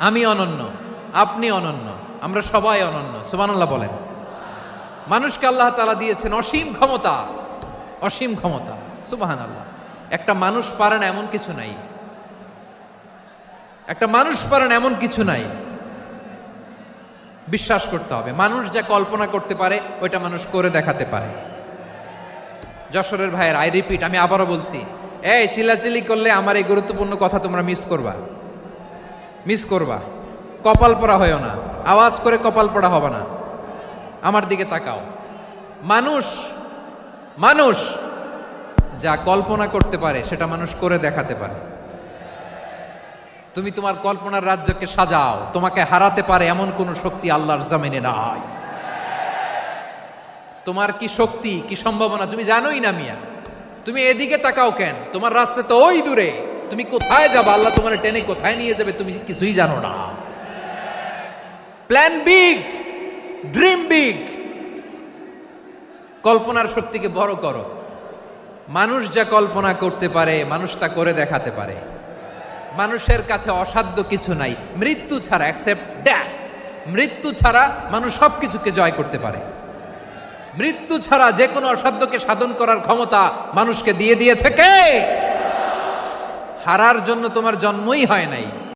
আমি অনন্য, আপনি অনন্য, আমরা সবাই অনন্য, সুবহানাল্লাহ বলেন। মানুষকে আল্লাহ তালা দিয়েছেন অসীম ক্ষমতা অসীম ক্ষমতা, সুবহানাল্লাহ। একটা মানুষ পারে না এমন কিছু নাই। একটা মানুষ পারে না এমন কিছু নাই। বিশ্বাস করতে হবে, মানুষ যা কল্পনা করতে পারে, ওইটা মানুষ করে দেখাতে পারে। যশোরের ভাইয়ের আই রিপিট আমি আবারও বলছি, এই চিল্লাচিল্লি করলে আমার এই গুরুত্বপূর্ণ কথা তোমরা মিস করবা। মিস করবা। কপাল পড়া হয় না। আওয়াজ করে কপাল পড়া হবে না। আমার দিকে তাকাও। মানুষ মানুষ যা কল্পনা করতে পারে, সেটা মানুষ করে দেখাতে পারে। তুমি তোমার কল্পনার রাজ্যকে সাজাও। তোমাকে হারাতে পারে এমন কোন শক্তি আল্লাহর জমিনে নাই। তোমার কি শক্তি, কি সম্ভাবনা? তুমি জানোই না মিয়া। তুমি এদিকে তাকাও কেন? তোমার রাস্তা তো ওই দূরে। তুমি কোথায় যাবে? আল্লাহ তোমার টেনে কোথায় নিয়ে যাবে? তুমি কিছুই জানো না। প্ল্যান বিগ ড্রিম বিগ কল্পনার শক্তিকে বড় করো। মানুষ যা কল্পনা করতে পারে, মানুষ তা করে দেখাতে পারে। মানুষের কাছে অসাধ্য কিছু নাই। মৃত্যু ছাড়া অ্যাকসেপ্ট ড্যাথ মৃত্যু ছাড়া মানুষ সব কিছুকে জয় করতে পারে। মৃত্যু ছাড়া যে কোনো অসাধ্যকে সাধন করার ক্ষমতা মানুষকে দিয়ে দিয়েছে কে? হারার জন্য তোমার জন্মই হয় নাই।